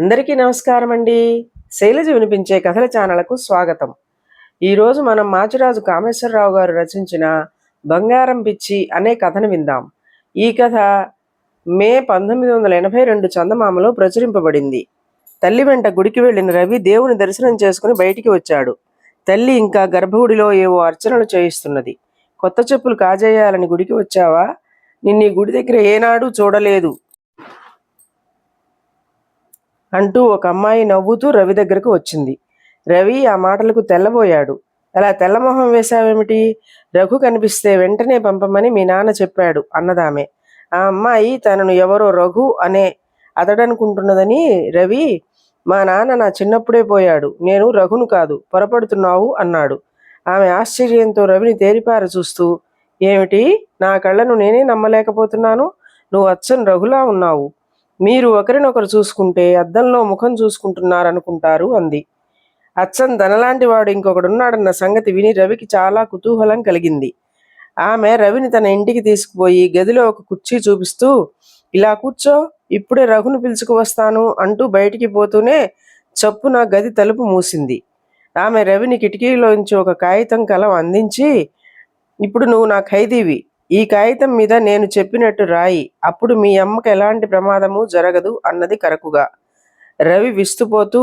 అందరికీ నమస్కారం అండి. శైలజ వినిపించే కథల ఛానళ్ళకు స్వాగతం. ఈరోజు మనం మాచిరాజు కామేశ్వరరావు గారు రచించిన బంగారం పిచ్చి అనే కథను విందాం. ఈ కథ మే పంతొమ్మిది వందల ఎనభై రెండు చందమామలో ప్రచురింపబడింది. తల్లి వెంట గుడికి వెళ్ళిన రవి దేవుని దర్శనం చేసుకుని బయటికి వచ్చాడు. తల్లి ఇంకా గర్భగుడిలో ఏవో అర్చనలు చేయిస్తున్నది. కొత్త చెప్పులు కాజేయాలని గుడికి వచ్చావా? నిన్ను ఈ గుడి దగ్గర ఏనాడు చూడలేదు. అంటూ ఒక అమ్మాయి నవ్వుతూ రవి దగ్గరకు వచ్చింది. రవి ఆ మాటలకు తెల్లబోయాడు. అలా తెల్లమొహం వేశావేమిటి? రఘు కనిపిస్తే వెంటనే పంపమని మీ నాన్న చెప్పాడు అన్నదామె. ఆ అమ్మాయి తనను ఎవరో రఘు అనే అతడనుకుంటున్నదని రవి మా నాన్న నా చిన్నప్పుడే పోయాడు. నేను రఘును కాదు పొరపడుతున్నావు అన్నాడు. ఆమె ఆశ్చర్యంతో రవిని తేరిపార చూస్తూ ఏమిటి? నా కళ్ళను నేనే నమ్మలేకపోతున్నాను? నువ్వు అచ్చం రఘులా ఉన్నావు. మీరు ఒకరినొకరు చూసుకుంటే అద్దంలో ముఖం చూసుకుంటున్నారనుకుంటారు అంది. అచ్చం ధనలాంటి వాడు ఇంకొకడున్నాడన్న సంగతి విని రవికి చాలా కుతూహలం కలిగింది. ఆమె రవిని తన ఇంటికి తీసుకుపోయి గదిలో ఒక కుర్చీ చూపిస్తూ ఇలా కూర్చో ఇప్పుడే రఘును పిలుచుకు వస్తాను అంటూ బయటికి పోతూనే చప్పున గది తలుపు మూసింది. ఆమె రవిని కిటికీలోంచి ఒక కాగితం కలం అందించి ఇప్పుడు నువ్వు నా ఖైదీవి ఈ కాగితం మీద నేను చెప్పినట్టు రాయి అప్పుడు మీ అమ్మకు ఎలాంటి ప్రమాదము జరగదు అన్నది కరకుగా. రవి విస్తుపోతూ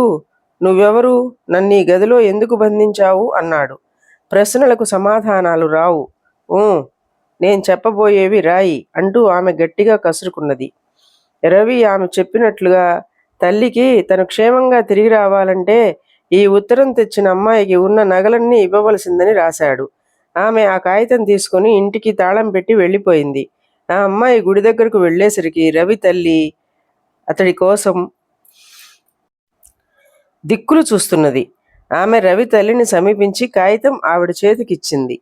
నువ్వెవరు? నన్ను ఈ గదిలో ఎందుకు బంధించావు? అన్నాడు. ప్రశ్నలకు సమాధానాలు రావు. నేను చెప్పబోయేవి రాయి అంటూ ఆమె గట్టిగా కసురుకున్నది. రవి ఆమె చెప్పినట్లుగా తల్లికి తను క్షేమంగా తిరిగి రావాలంటే ఈ ఉత్తరం తెచ్చిన అమ్మాయికి ఉన్న నగలన్నీ ఇవ్వవలసిందని రాశాడు. ఆమె ఆ కాగితం తీసుకుని ఇంటికి తాళం పెట్టి వెళ్ళిపోయింది. ఆ అమ్మాయి గుడి దగ్గరకు వెళ్ళేసరికి రవి తల్లి అతడి కోసం దిక్కులు చూస్తున్నది. ఆమె రవి తల్లిని సమీపించి కాగితం ఆవిడ చేతికిచ్చింది.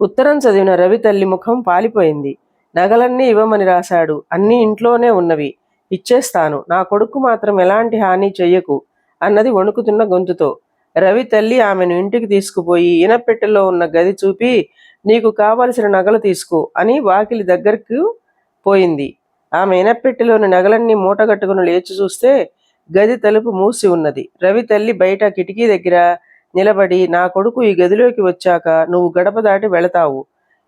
ఉత్తరం చదివిన రవి తల్లి ముఖం పాలిపోయింది. నగలన్నీ ఇవ్వమని రాశాడు. అన్నీ ఇంట్లోనే ఉన్నవి. ఇచ్చేస్తాను. నా కొడుకు మాత్రం ఎలాంటి హాని చెయ్యకు అన్నది వణుకుతున్న గొంతుతో. రవి తల్లి ఆమెను ఇంటికి తీసుకుపోయి ఇనపెట్టెలో ఉన్న గది చూపి నీకు కావలసిన నగలు తీసుకో అని వాకిలి దగ్గరకు పోయింది. ఆమె ఇనపెట్టెలోని నగలన్నీ మూటగట్టుకుని లేచి చూస్తే గది తలుపు మూసి ఉన్నది. రవి తల్లి బయట కిటికీ దగ్గర నిలబడి నా కొడుకు ఈ గదిలోకి వచ్చాక నువ్వు గడప దాటి వెళతావు.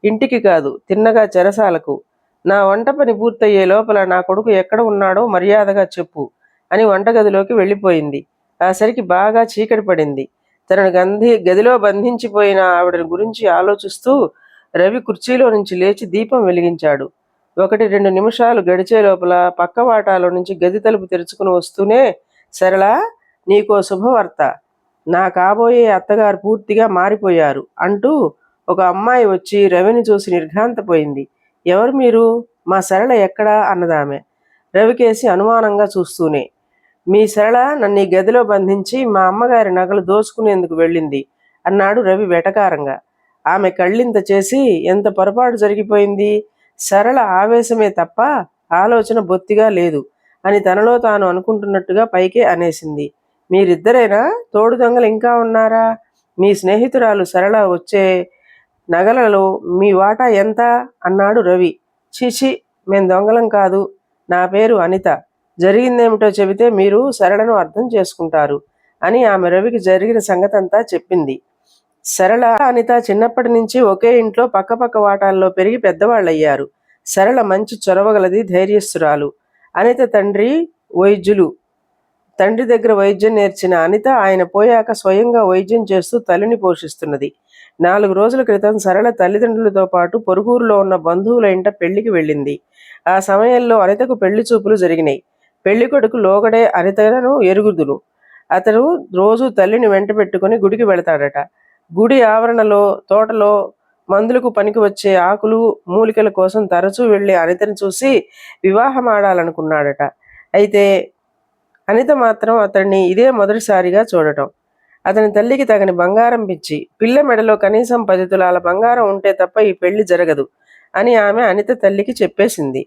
ఇంటికి కాదు తిన్నగా చెరసాలకు. నా వంట పని పూర్తయ్యే లోపల నా కొడుకు ఎక్కడ ఉన్నాడో మర్యాదగా చెప్పు అని వంటగదిలోకి వెళ్ళిపోయింది. ఆ సరికి బాగా చీకటి పడింది. తనను గంధి గదిలో బంధించిపోయిన ఆవిడని గురించి ఆలోచిస్తూ రవి కుర్చీలో నుంచి లేచి దీపం వెలిగించాడు. ఒకటి రెండు నిమిషాలు గడిచే లోపల పక్క వాటాలో నుంచి గది తలుపు తెరుచుకుని వస్తూనే సరళ నీకో శుభవార్త. నా కాబోయే అత్తగారు పూర్తిగా మారిపోయారు అంటూ ఒక అమ్మాయి వచ్చి రవిని చూసి నిర్ఘాంతపోయింది. ఎవరు మీరు? మా సరళ ఎక్కడా? అన్నదామె. రవికేసి అనుమానంగా చూస్తూనే. మీ సరళ నన్ను ఈ గదిలో బంధించి మా అమ్మగారి నగలు దోసుకునేందుకు వెళ్ళింది అన్నాడు రవి వెటకారంగా. ఆమె కళ్ళింత చేసి ఎంత పొరపాటు జరిగిపోయింది? సరళ ఆవేశమే తప్ప ఆలోచన బొత్తిగా లేదు అని తనలో తాను అనుకుంటున్నట్టుగా పైకే అనేసింది. మీరిద్దరైనా? తోడు దొంగలు ఇంకా ఉన్నారా? మీ స్నేహితురాలు సరళ వచ్చే నగలలో మీ వాటా ఎంత? అన్నాడు రవి. చీచి మేం దొంగలం కాదు. నా పేరు అనిత. జరిగిందేమిటో చెబితే మీరు సరళను అర్థం చేసుకుంటారు అని ఆమె రవికి జరిగిన సంగతంతా చెప్పింది. సరళ అనిత చిన్నప్పటి నుంచి ఒకే ఇంట్లో పక్కపక్క వాటాల్లో పెరిగి పెద్దవాళ్ళయ్యారు. సరళ మంచి చొరవగలది ధైర్యస్తురాలు. అనిత తండ్రి వైద్యులు. తండ్రి దగ్గర వైద్యం నేర్చిన అనిత ఆయన పోయాక స్వయంగా వైద్యం చేస్తూ తల్లిని పోషిస్తున్నది. నాలుగు రోజుల క్రితం సరళ తల్లిదండ్రులతో పాటు పొరుగురులో ఉన్న బంధువుల ఇంట పెళ్ళికి వెళ్ళింది. ఆ సమయంలో అనితకు పెళ్ళి చూపులు జరిగినాయి. పెళ్ళి కొడుకు లోగడే అనితను ఎరుగుదును అతడు రోజు తల్లిని వెంట పెట్టుకుని గుడికి వెళతాడట. గుడి ఆవరణలో తోటలో మందులకు పనికి వచ్చే ఆకులు మూలికల కోసం తరచూ వెళ్ళే అనితను చూసి వివాహం ఆడాలనుకున్నాడట అయితే అనిత మాత్రం అతన్ని ఇదే మొదటిసారిగా చూడటం. అతని తల్లికి తగని బంగారం పిచ్చి పిల్ల మెడలో కనీసం పది తులాల బంగారం ఉంటే తప్ప ఈ పెళ్ళి జరగదు అని ఆమె అనిత తల్లికి చెప్పేసింది.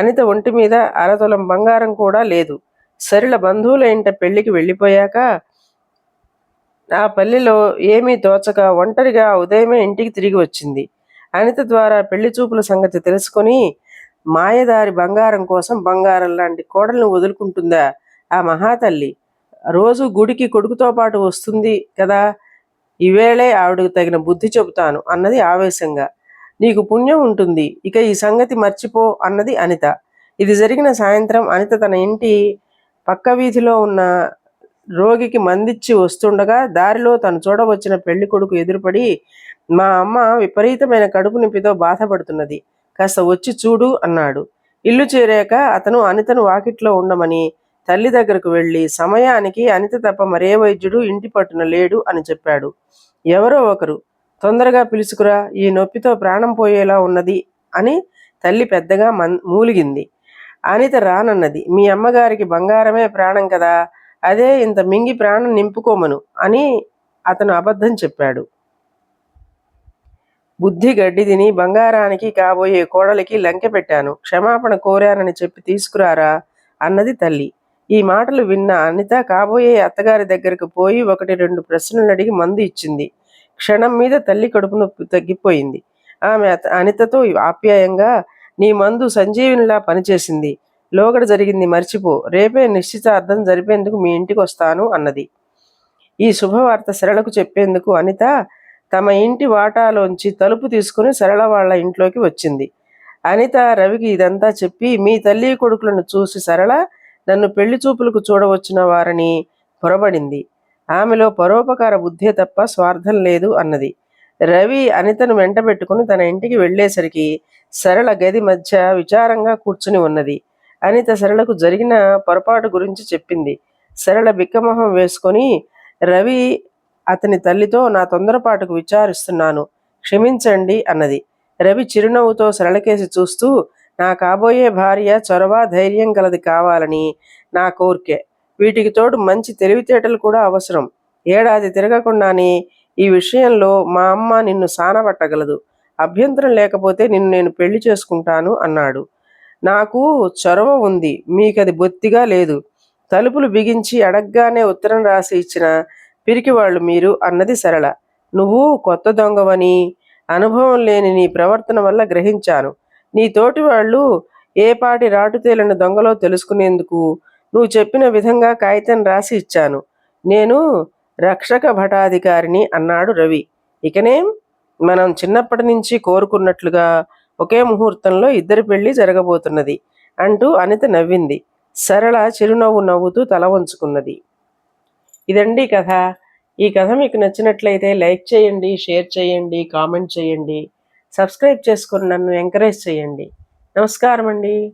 అనిత ఒంటి మీద అరతులం బంగారం కూడా లేదు. సరిల బంధువుల ఇంట పెళ్ళికి వెళ్ళిపోయాక ఆ పల్లెలో ఏమీ తోచక ఒంటరిగా ఉదయమే ఇంటికి తిరిగి వచ్చింది. అనిత ద్వారా పెళ్ళి చూపుల సంగతి తెలుసుకొని మాయదారి బంగారం కోసం బంగారం లాంటి కోడల్ని వదులుకుంటుందా ఆ మహాతల్లి? రోజు గుడికి కొడుకుతో పాటు వస్తుంది కదా? ఈవేళే ఆవిడకు తగిన బుద్ధి చెబుతాను అన్నది ఆవేశంగా. నీకు పుణ్యం ఉంటుంది. ఇక ఈ సంగతి మర్చిపో అన్నది అనిత. ఇది జరిగిన సాయంత్రం అనిత తన ఇంటి పక్క వీధిలో ఉన్న రోగికి మందిచ్చి వస్తుండగా దారిలో తను చూడవచ్చిన పెళ్ళి కొడుకు ఎదురుపడి మా అమ్మ విపరీతమైన కడుపు నొప్పితో బాధపడుతున్నది. కాస్త వచ్చి చూడు అన్నాడు. ఇల్లు చేరాక అతను అనితను వాకిట్లో ఉండమని తల్లి దగ్గరకు వెళ్ళి సమయానికి అనిత తప్ప మరే వైద్యుడు ఇంటి పట్టున లేడు అని చెప్పాడు. ఎవరో ఒకరు. తొందరగా పిలుచుకురా ఈ నొప్పితో ప్రాణం పోయేలా ఉన్నది అని తల్లి పెద్దగా మన్ మూలిగింది. అనిత రానన్నది మీ అమ్మగారికి బంగారమే ప్రాణం కదా అదే ఇంత మింగి ప్రాణం నింపుకోమను అని అతను అబద్ధం చెప్పాడు. బుద్ధి గడ్డి తిని బంగారానికి కాబోయే కోడలికి లంకె పెట్టాను. క్షమాపణ కోరానని చెప్పి తీసుకురారా అన్నది తల్లి. ఈ మాటలు విన్న అనిత కాబోయే అత్తగారి దగ్గరకు పోయి ఒకటి రెండు ప్రశ్నలు అడిగి మందు ఇచ్చింది. క్షణం మీద తల్లి కడుపు నొప్పి తగ్గిపోయింది. ఆమె అనితతో ఆప్యాయంగా నీ మందు సంజీవినిలా పనిచేసింది. లోగడ జరిగింది మర్చిపో. రేపే నిశ్చితార్థం జరిపేందుకు మీ ఇంటికి వస్తాను అన్నది. ఈ శుభవార్త సరళకు చెప్పేందుకు అనిత తమ ఇంటి వాటాలోంచి తలుపు తీసుకుని సరళ వాళ్ళ ఇంట్లోకి వచ్చింది. అనిత రవికి ఇదంతా చెప్పి మీ తల్లి కొడుకులను చూసి సరళ నన్ను పెళ్ళి చూపులకు చూడవచ్చిన వారని పొరబడింది. ఆమెలో పరోపకార బుద్ధే తప్ప స్వార్థం లేదు అన్నది. రవి అనితను వెంటబెట్టుకుని తన ఇంటికి వెళ్ళేసరికి సరళ గది మధ్య విచారంగా కూర్చుని ఉన్నది. అనిత సరళకు జరిగిన పొరపాటు గురించి చెప్పింది. సరళ బిక్కమొహం వేసుకొని రవి అతని తల్లితో నా తొందరపాటుకు విచారిస్తున్నాను. క్షమించండి అన్నది. రవి చిరునవ్వుతో సరళకేసి చూస్తూ నా కాబోయే భార్య చొరవ ధైర్యం గలది కావాలని నా కోరికే. వీటికి తోడు మంచి తెలివితేటలు కూడా అవసరం. ఏడాది తిరగకుండానే ఈ విషయంలో మా అమ్మ నిన్ను సానబట్టగలదు. అభ్యంతరం లేకపోతే నిన్ను నేను పెళ్ళి చేసుకుంటాను అన్నాడు. నాకు చొరవ ఉంది. మీకది బొత్తిగా లేదు. తలుపులు బిగించి అడగ్గానే ఉత్తరం రాసి ఇచ్చిన పిరికివాళ్ళు మీరు అన్నది సరళ. నువ్వు కొత్త దొంగవని అనుభవం లేని నీ ప్రవర్తన వల్ల గ్రహించాను. నీ తోటి వాళ్ళు ఏ పాటి రాటుతేలిన దొంగలో తెలుసుకునేందుకు నువ్వు చెప్పిన విధంగా కాగితం రాసి ఇచ్చాను. నేను రక్షక భటాధికారిని అన్నాడు రవి. ఇకనేం మనం చిన్నప్పటి నుంచి కోరుకున్నట్లుగా ఒకే ముహూర్తంలో ఇద్దరి పెళ్ళి జరగబోతున్నది అంటూ అనిత నవ్వింది. సరళ చిరునవ్వు నవ్వుతూ తల వంచుకున్నది. ఇదండి కథ. ఈ కథ మీకు నచ్చినట్లయితే లైక్ చేయండి షేర్ చేయండి కామెంట్ చేయండి. సబ్స్క్రైబ్ చేసుకుని నన్ను ఎంకరేజ్ చేయండి. నమస్కారం అండి